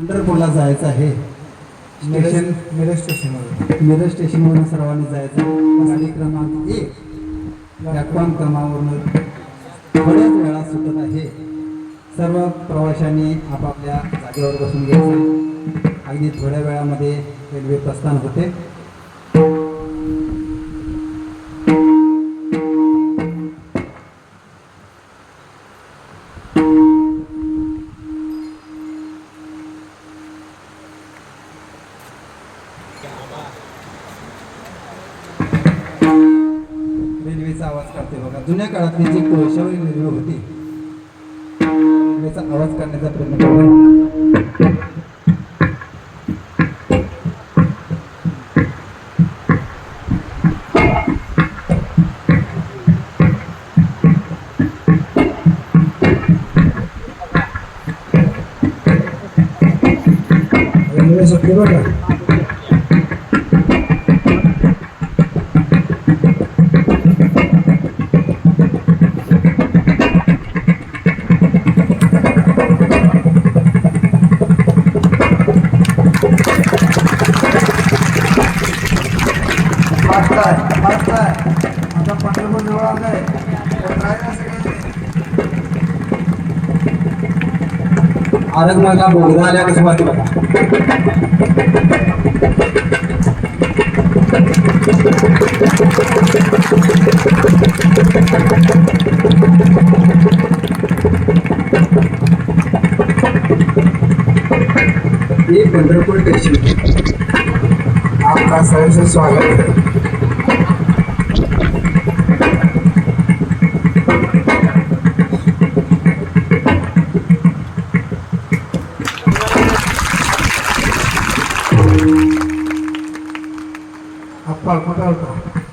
पंढरपूरला जायचं आहे. स्टेशन मिरज स्टेशनवर. मिरज स्टेशनवरून सर्वांनी जायचं गाडी क्रमांक एक प्लॅटफॉर्म क्रमांकावरून थोड्याच वेळा सुटत आहे. सर्व प्रवाशांनी आपापल्या जागेवर बसून घ्यायचे अगदी थोड्या वेळामध्ये रेल्वे प्रस्थान होते. रेल्वेचा आवाज काढते बघा. जुन्या काळातली जी कोळशावरील रेल्वे होती रेल्वेचा आवाज काढण्याचा प्रयत्न करूया Gracias, सुटली बघा वाटताय आता पंढरपूर जवळ बोगदा आल्या कसं वाटतं बघा हे पंढरपूर स्टेशन आपका सहर्ष स्वागत है పాల్గొంటారు